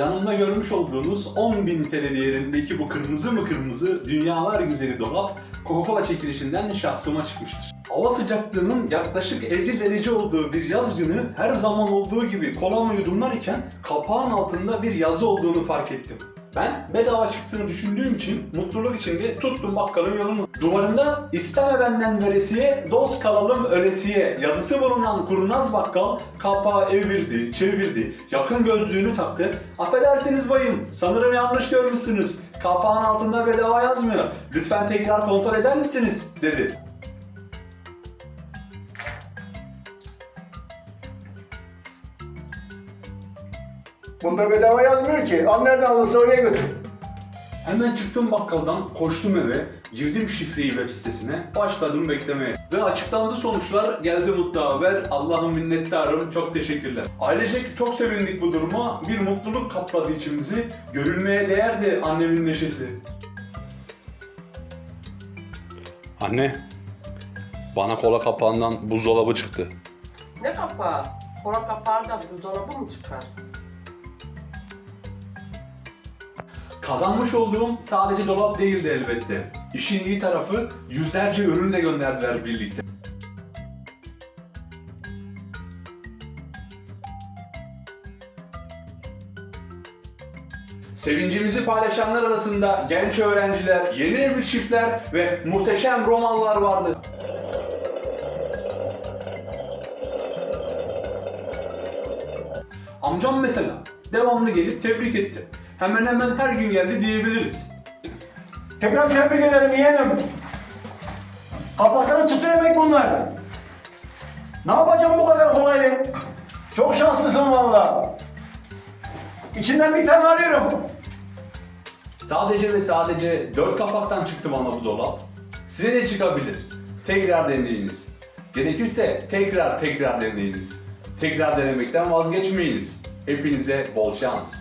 Yanımda görmüş olduğunuz 10.000 TL değerindeki bu kırmızı mı kırmızı dünyalar güzeli dolap Coca-Cola çekilişinden şahsıma çıkmıştır. Hava sıcaklığının yaklaşık 50 derece olduğu bir yaz günü her zaman olduğu gibi kolamı yudumlarken kapağın altında bir yazı olduğunu fark ettim. Ben bedava çıktığını düşündüğüm için mutluluk içinde tuttum bakkalın yolunu. Duvarında isteme benden veresiye, dost kalalım ölesiye yazısı bulunan kurnaz bakkal kapağı evirdi, çevirdi, yakın gözlüğünü taktı. Affedersiniz bayım, sanırım yanlış görmüşsünüz. Kapağın altında bedava yazmıyor. Lütfen tekrar kontrol eder misiniz? dedi. Bunda bedava yazmıyor ki. Al nereden alırsa oraya götür. Hemen çıktım bakkaldan, koştum eve, girdim şifreyi web sitesine, başladım beklemeye. Ve açıklandı sonuçlar, geldi mutlu haber, Allah'ım minnettarım, çok teşekkürler. Ailecek çok sevindik bu duruma, bir mutluluk kapladı içimizi, görülmeye değerdi annemin neşesi. Anne, bana kola kapağından buzdolabı çıktı. Ne kapağı? Kola kapağı da buzdolabı mı çıkar? Kazanmış olduğum sadece dolap değildi elbette. İşin iyi tarafı yüzlerce ürün de gönderdiler birlikte. Sevincimizi paylaşanlar arasında genç öğrenciler, yeni evli çiftler ve muhteşem Romalılar vardı. Amcam mesela devamlı gelip tebrik etti. Hemen hemen her gün geldi diyebiliriz. Tekrar tebrik ederim yeğenim. Kapaktan çıktı yemek bunlar. Ne yapacağım bu kadar kolayı? Çok şanslısın valla. İçinden bir tane arıyorum. Sadece ve sadece 4 kapaktan çıktı bana bu dolap. Size de çıkabilir. Tekrar deneyiniz. Gerekirse tekrar tekrar deneyiniz. Tekrar denemekten vazgeçmeyiniz. Hepinize bol şans.